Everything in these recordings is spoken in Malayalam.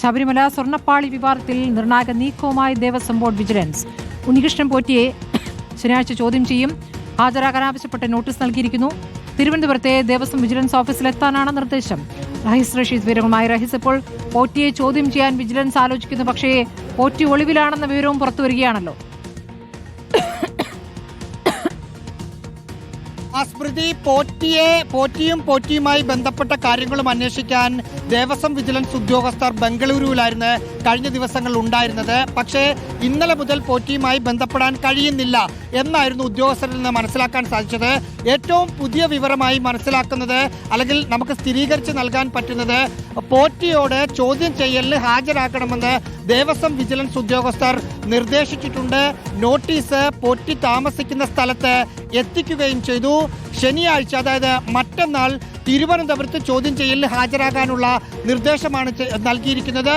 ശബരിമല സ്വർണപ്പാളി വിവാദത്തിൽ നിർണായക നീക്കവുമായി ദേവസ്വം ബോർഡ് വിജിലൻസ്. ഉണ്ണികൃഷ്ണൻ പോറ്റിയെ ശനിയാഴ്ച ചോദ്യം ചെയ്യും. ഹാജരാകാൻ ആവശ്യപ്പെട്ട് നോട്ടീസ് നൽകിയിരിക്കുന്നു. തിരുവനന്തപുരത്തെ ദേവസ്വം വിജിലൻസ് ഓഫീസിലെത്താനാണ് നിർദ്ദേശം. റഹീസ് റഷീദ് വിവരങ്ങളുമായി റഹീസ് പോറ്റിയെ ചോദ്യം ചെയ്യാൻ വിജിലൻസ് ആലോചിക്കുന്നു. പക്ഷേ പോറ്റി ഒളിവിലാണെന്ന വിവരവും പുറത്തു ആ സ്മൃതി പോറ്റിയെ പോറ്റിയും പോറ്റിയുമായി ബന്ധപ്പെട്ട കാര്യങ്ങളും അന്വേഷിക്കാൻ ദേവസ്വം വിജിലൻസ് ഉദ്യോഗസ്ഥർ ബംഗളൂരുവിലായിരുന്നു കഴിഞ്ഞ ദിവസങ്ങളിൽ ഉണ്ടായിരുന്നത്. പക്ഷേ ഇന്നലെ മുതൽ പോറ്റിയുമായി ബന്ധപ്പെടാൻ കഴിയുന്നില്ല എന്നായിരുന്നു ഉദ്യോഗസ്ഥരിൽ നിന്ന് മനസ്സിലാക്കാൻ സാധിച്ചത്. ഏറ്റവും പുതിയ വിവരമായി മനസ്സിലാക്കുന്നത് അല്ലെങ്കിൽ നമുക്ക് സ്ഥിരീകരിച്ച് നൽകാൻ പറ്റുന്നത് പോറ്റിയോട് ചോദ്യം ചെയ്യലിന് ഹാജരാക്കണമെന്ന് ദേവസ്വം വിജിലൻസ് ഉദ്യോഗസ്ഥർ നിർദ്ദേശിച്ചിട്ടുണ്ട്. നോട്ടീസ് പോറ്റി താമസിക്കുന്ന സ്ഥലത്ത് എത്തിക്കുകയും ചെയ്തു. ശനിയാഴ്ച അതായത് മറ്റന്നാൾ തിരുവനന്തപുരത്ത് ചോദ്യം ചെയ്യലിൽ ഹാജരാകാനുള്ള നിർദ്ദേശമാണ് നൽകിയിരിക്കുന്നത്.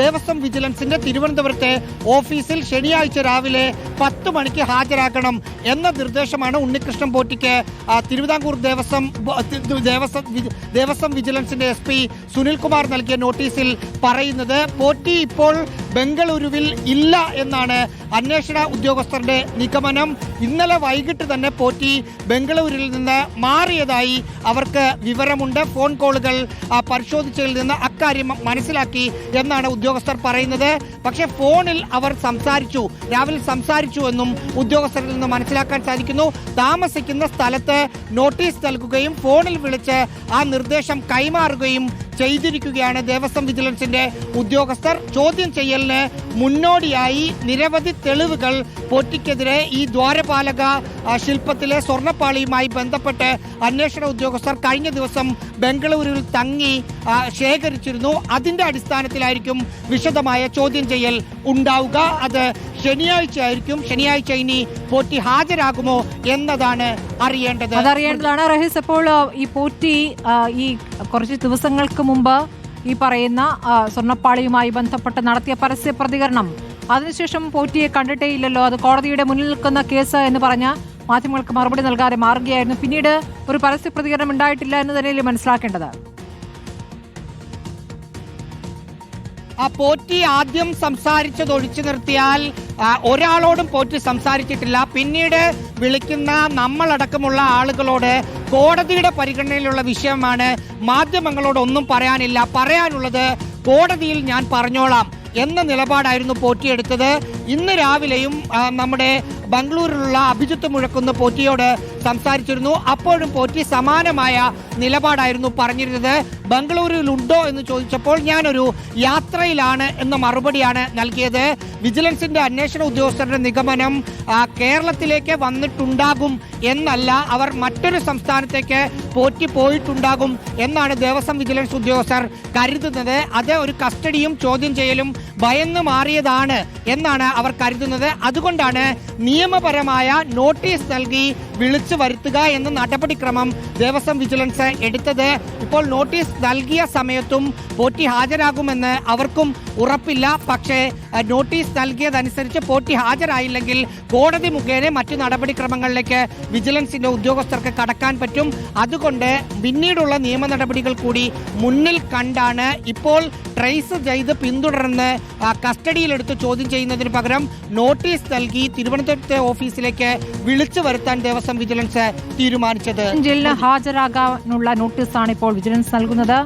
ദേവസ്വം വിജിലൻസിന്റെ തിരുവനന്തപുരത്തെ ഓഫീസിൽ ശനിയാഴ്ച രാവിലെ പത്ത് മണിക്ക് ഹാജരാക്കണം എന്ന നിർദ്ദേശമാണ് ഉണ്ണികൃഷ്ണൻ പോറ്റിക്ക്. തിരുവിതാംകൂർ ദേവസ്വം ദേവസ്വം ദേവസ്വം വിജിലൻസിന്റെ എസ് പി സുനിൽകുമാർ നൽകിയ നോട്ടീസിൽ പറയുന്നത് പോറ്റി ഇപ്പോൾ ബംഗളൂരുവിൽ ഇല്ല എന്നാണ് അന്വേഷണ ഉദ്യോഗസ്ഥരുടെ നിഗമനം. ഇന്നലെ വൈകിട്ട് തന്നെ പോറ്റി ബംഗളൂരിൽ നിന്ന് മാറിയതായി അവർക്ക് വിവരമുണ്ട്. ഫോൺ കോളുകൾ പരിശോധിച്ചതിൽ നിന്ന് അക്കാര്യം മനസ്സിലാക്കി എന്നാണ് ഉദ്യോഗസ്ഥർ പറയുന്നത്. പക്ഷേ ഫോണിൽ അവർ സംസാരിച്ചു രാവിലെ സംസാരിച്ചു എന്നും ഉദ്യോഗസ്ഥരിൽ നിന്ന് മനസ്സിലാക്കാൻ സാധിക്കുന്നു. താമസിക്കുന്ന സ്ഥലത്ത് നോട്ടീസ് നൽകുകയും ഫോണിൽ വിളിച്ച് ആ നിർദ്ദേശം കൈമാറുകയും ചെയ്തിരിക്കുകയാണ് ദേവസ്വം വിജിലൻസിന്റെ ഉദ്യോഗസ്ഥർ. ചോദ്യം ചെയ്യലിന് മുന്നോടിയായി നിരവധി തെളിവുകൾ പോറ്റിക്കെതിരെ ഈ ദ്വാരപാലക ശില്പത്തിലെ സ്വർണപ്പാളിയുമായി ബന്ധപ്പെട്ട് അന്വേഷണ ഉദ്യോഗസ്ഥർ കഴിഞ്ഞ ദിവസം ബംഗളൂരുവിൽ തങ്ങി ശേഖരിച്ചിരുന്നു. അതിന്റെ അടിസ്ഥാനത്തിലായിരിക്കും വിശദമായ ചോദ്യം ചെയ്യൽ ഉണ്ടാവുക. അത് ശനിയാഴ്ച ആയിരിക്കും ശനിയാഴ്ച ഇനി പോറ്റി ഹാജരാകുമോ എന്നതാണ് അറിയേണ്ടത്. അതറിയേണ്ടതാണ്. റഹീസ് അപ്പോൾ ഈ പോറ്റി ഈ കുറച്ച് ദിവസങ്ങൾക്ക് മുമ്പ് ഈ പറയുന്ന സ്വർണപ്പാളിയുമായി ബന്ധപ്പെട്ട് നടത്തിയ പരസ്യ പ്രതികരണം. അതിനുശേഷം പോറ്റിയെ കണ്ടിട്ടേ ഇല്ലല്ലോ. അത് കോടതിയുടെ മുന്നിൽ നിൽക്കുന്ന കേസ് എന്ന് പറഞ്ഞ മാധ്യമങ്ങൾക്ക് മറുപടി നൽകാതെ മാറുകയായിരുന്നു. പിന്നീട് ഒരു പരസ്യ പ്രതികരണം ഉണ്ടായിട്ടില്ല എന്ന് തന്നെയല്ലേ മനസ്സിലാക്കേണ്ടത്. പോറ്റി ആദ്യം സംസാരിച്ചത് ഒഴിച്ചു നിർത്തിയാൽ ഒരാളോടും പോറ്റി സംസാരിച്ചിട്ടില്ല. പിന്നീട് വിളിക്കുന്ന നമ്മളടക്കമുള്ള ആളുകളോട് കോടതിയുടെ പരിഗണനയിലുള്ള വിഷയമാണ്. മാധ്യമങ്ങളോട് ഒന്നും പറയാനില്ല. പറയാനുള്ളത് കോടതിയിൽ ഞാൻ പറഞ്ഞോളാം എന്ന നിലപാടായിരുന്നു പോറ്റിയെടുത്തത് ഇന്ന് രാവിലെയും നമ്മുടെ ബംഗളൂരിലുള്ള അഭിജിത്ത് മുഴക്കുന്ന പോറ്റിയോട് സംസാരിച്ചിരുന്നു. അപ്പോഴും പോറ്റി സമാനമായ നിലപാടായിരുന്നു പറഞ്ഞിരുന്നത്. ബംഗളൂരുവിലുണ്ടോ എന്ന് ചോദിച്ചപ്പോൾ ഞാനൊരു യാത്രയിലാണ് എന്ന മറുപടിയാണ് നൽകിയത്. വിജിലൻസിന്റെ അന്വേഷണ ഉദ്യോഗസ്ഥരുടെ നിഗമനം കേരളത്തിലേക്ക് വന്നിട്ടുണ്ടാകും എന്നല്ല അവർ മറ്റൊരു സംസ്ഥാനത്തേക്ക് പോറ്റി പോയിട്ടുണ്ടാകും എന്നാണ് ദേവസ്വം വിജിലൻസ് ഉദ്യോഗസ്ഥർ കരുതുന്നത്. അത് ഒരു കസ്റ്റഡിയും ചോദ്യം ചെയ്യലും ഭയന്ന് മാറിയതാണ് എന്നാണ് അവർ കരുതുന്നത്. അതുകൊണ്ടാണ് നിയമപരമായ നോട്ടീസ് നൽകി വിളിച്ചു വരുത്തുക എന്ന നടപടിക്രമം ദേവസ്വം വിജിലൻസ് എടുത്തത്. ഇപ്പോൾ നോട്ടീസ് നൽകിയ സമയത്തും പോറ്റി ഹാജരാകുമെന്ന് അവർക്കും ഉറപ്പില്ല. പക്ഷേ നോട്ടീസ് നൽകിയതനുസരിച്ച് പോറ്റി ഹാജരായില്ലെങ്കിൽ കോടതി മുഖേന മറ്റു നടപടിക്രമങ്ങളിലേക്ക് വിജിലൻസിന്റെ ഉദ്യോഗസ്ഥർക്ക് കടക്കാൻ പറ്റും. അതുകൊണ്ട് പിന്നീടുള്ള നിയമ നടപടികൾ കൂടി മുന്നിൽ കണ്ടാണ് ഇപ്പോൾ ട്രേസ് ചെയ്ത് പിന്തുടർന്ന് കസ്റ്റഡിയിലെടുത്ത് ചോദ്യം ചെയ്യുന്നതിന് പകരം നോട്ടീസ് നൽകി തിരുവനന്തപുരത്തെ ഓഫീസിലേക്ക് വിളിച്ചു വരുത്താൻ ദേവസ്വം വിജിലൻസ് തീരുമാനിച്ചത്. ജില്ല ഹാജരാകാനുള്ള നോട്ടീസാണ് ഇപ്പോൾ വിജിലൻസ് നൽകുന്നത്.